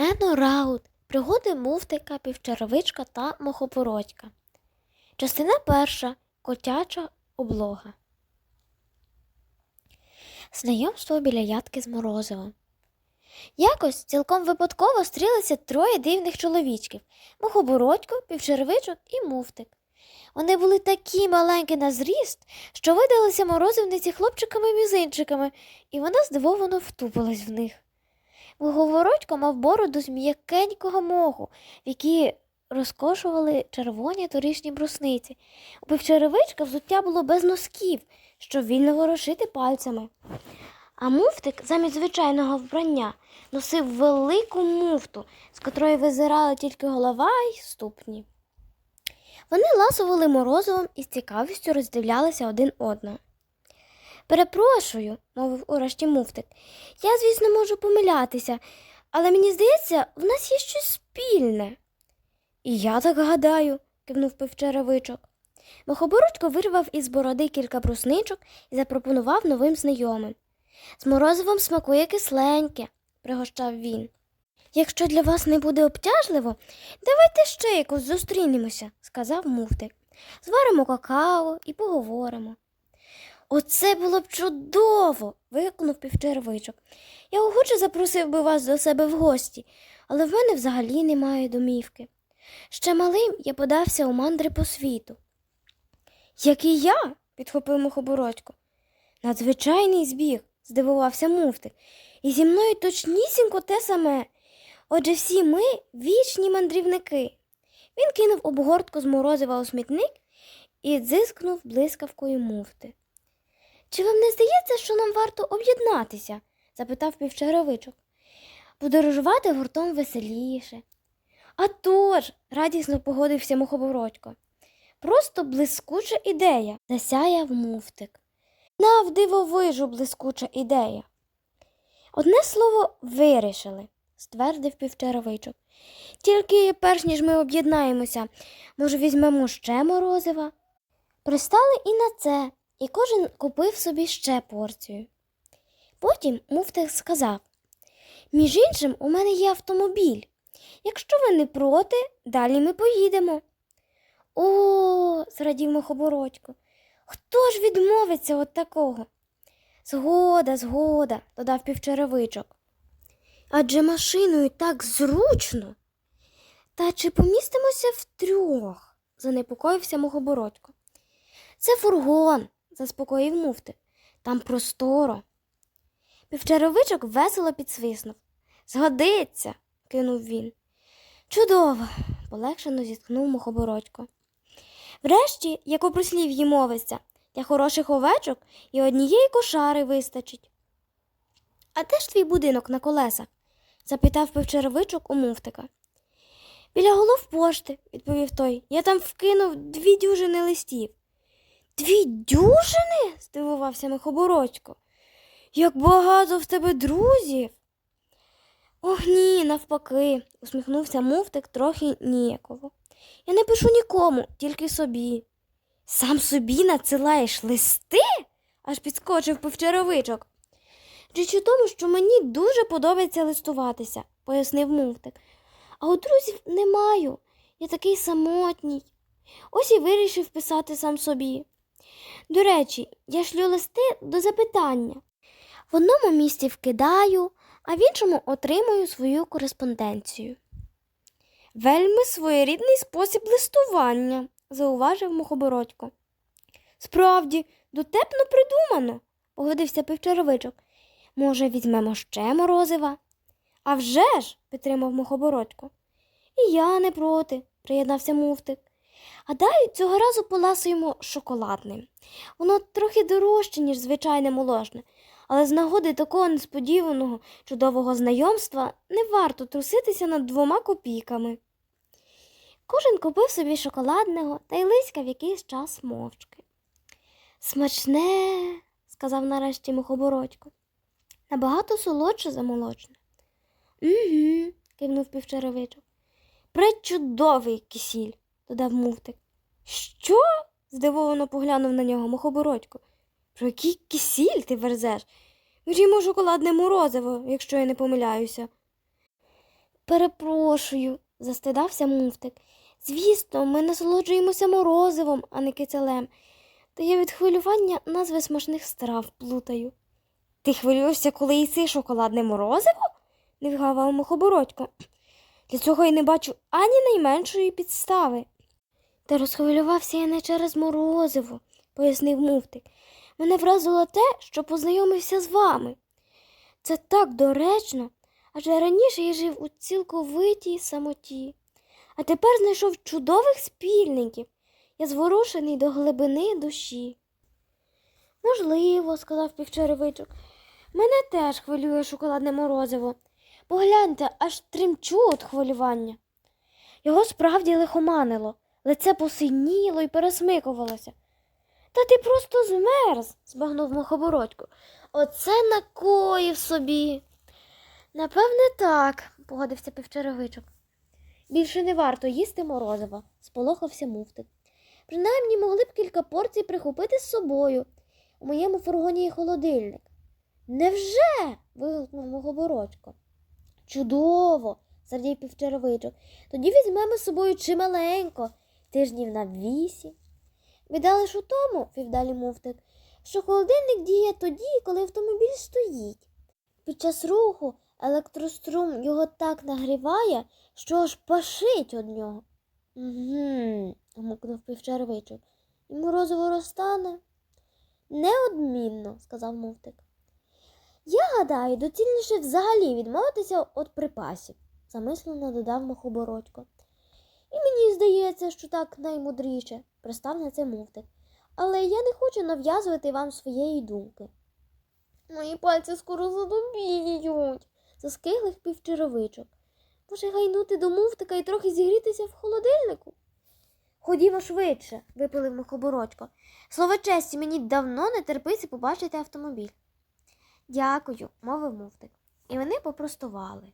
Ено Раут. Пригоди муфтика, півчаровичка та мохопородька. Частина перша. Котяча облога. Знайомство біля ядки з морозивом. Якось цілком випадково стрілися троє дивних чоловічків мухобородько, півчеревичок і муфтик. Вони були такі маленькі на зріст, що видалися морозивниці хлопчиками-мізинчиками, і вона здивовано втупилась в них. Мухобородько мав бороду з м'якенького моху, в якій розкошували червоні торішні брусниці. У півчеревичка взуття було без носків, щоб вільно ворушити пальцями. А муфтик замість звичайного вбрання носив велику муфту, з котрої визирала тільки голова й ступні. Вони ласували морозивом і з цікавістю роздивлялися один одного. Перепрошую, мовив урешті муфтик. Я, звісно, можу помилятися, але мені здається, в нас є щось спільне. І я так гадаю, кивнув півчеревичок. Мохобородько вирвав із бороди кілька брусничок і запропонував новим знайомим. З морозивом смакує кисленьке, пригощав він. Якщо для вас не буде обтяжливо, давайте ще якось зустрінемося, сказав муфтик. Зваримо какао і поговоримо. Оце було б чудово. вигукнув півчервичок. Я охоче запросив би вас до себе в гості, але в мене взагалі немає домівки. Ще малим я подався у мандри по світу. Як і я, підхопив мухобородько. Надзвичайний збіг, здивувався муфтик, і зі мною точнісінько те саме. Отже, всі ми вічні мандрівники. Він кинув обгортку з морозива у смітник і дзискнув блискавкою муфти. Чи вам не здається, що нам варто об'єднатися? запитав півчаровичок. Подорожувати гуртом веселіше. «А тож!» – радісно погодився мухобородько. Просто блискуча ідея, засяяв муфтик. Навдивовижу блискуча ідея. Одне слово вирішили, ствердив півчаровичок. Тільки перш ніж ми об'єднаємося, може, візьмемо ще морозива? Пристали і на це, і кожен купив собі ще порцію. Потім муфтик сказав між іншим, у мене є автомобіль. Якщо ви не проти, далі ми поїдемо. О, зрадів Мохобородько. Хто ж відмовиться від такого? Згода, згода, додав півчеревичок. Адже машиною так зручно. Та чи помістимося втрьох? занепокоївся Мохобородько. Це фургон, заспокоїв муфти. Там просторо. Півчаровичок весело підсвиснув. Згодиться, кинув він. Чудово, полегшено зіткнув Мохобородько. Врешті, як у прислів'ї мовиться, для хороших овечок і однієї кошари вистачить. А де ж твій будинок на колесах? запитав півчаровичок у муфтика. Біля голов пошти, відповів той. Я там вкинув дві дюжини листів. Дві дюжини? здивувався Михобородько. Як багато в тебе друзів. Ох ні, навпаки, усміхнувся муфтик трохи ніяково. Я не пишу нікому, тільки собі. Сам собі надсилаєш листи? аж підскочив повчаровичок. Річ у тому, що мені дуже подобається листуватися, пояснив муфтик. А у друзів не маю. Я такий самотній. Ось і вирішив писати сам собі. До речі, я шлю листи до запитання. В одному місці вкидаю, а в іншому отримую свою кореспонденцію. Вельми своєрідний спосіб листування, зауважив Мухобородько. Справді, дотепно придумано, погодився півчаровичок. Може, візьмемо ще морозива? «А вже ж!» – підтримав Мухобородько. І я не проти, приєднався муфтик. А дай цього разу поласуємо шоколадним. Воно трохи дорожче, ніж звичайне молочне, але з нагоди такого несподіваного чудового знайомства не варто труситися над двома копійками. Кожен купив собі шоколадного та й лиськав якийсь час мовчки. Смачне, сказав нарешті Мухобородько. Набагато солодше за молочне. Угу, кивнув півчаровичок. Пречудовий кисіль, додав муфтик. Що? здивовано поглянув на нього Мухобородько. Про який кисіль ти верзеш? Вірімо шоколадне морозиво, якщо я не помиляюся. Перепрошую, застидався муфтик. Звісно, ми насолоджуємося морозивом, а не кицелем. Та я від хвилювання назви смачних страв плутаю. Ти хвилюєшся, коли їси шоколадне морозиво? не вгавав мухобородько. Для цього я не бачу ані найменшої підстави. Та розхвилювався я не через морозиво, пояснив муфтик. Мене вразило те, що познайомився з вами. Це так доречно, адже раніше я жив у цілковитій самоті, а тепер знайшов чудових спільників. Я зворушений до глибини душі. Можливо, сказав півчеревичок. Мене теж хвилює шоколадне морозиво. Погляньте, аж тремчу від хвилювання. Його справді лихоманило, лице посиніло і пересмикувалося. Та ти просто змерз, збагнув мухобородько. Оце накоїв собі. Напевне, так, погодився півчеревичок. Більше не варто їсти морозива, сполохався муфтик. Принаймні могли б кілька порцій прихопити з собою. У моєму фургоні є холодильник. Невже? вигукнув мухобородько. Чудово, зрадів півчеревичок. Тоді візьмемо з собою чималенько, тижнів на вісім. Біда лиш у тому, вів далі муфтик, що холодильник діє тоді, коли автомобіль стоїть. Під час руху електрострум його так нагріває, що аж пашить од нього. Угу, гмукнув півчервичок. І морозиво розтане? Неодмінно, сказав муфтик. Я гадаю, доцільніше взагалі відмовитися від припасів, замислено додав Мохобородько. І мені здається, що так наймудріше, пристав на це муфтик. Але я не хочу нав'язувати вам своєї думки. Мої пальці скоро задубіють, заскиглих півчеровичок. Може, гайнути до муфтика і трохи зігрітися в холодильнику? Ходімо швидше, випалив Мухобородько. Слово честі, мені давно не терпиться побачити автомобіль. Дякую, мовив муфтик. І вони попростували.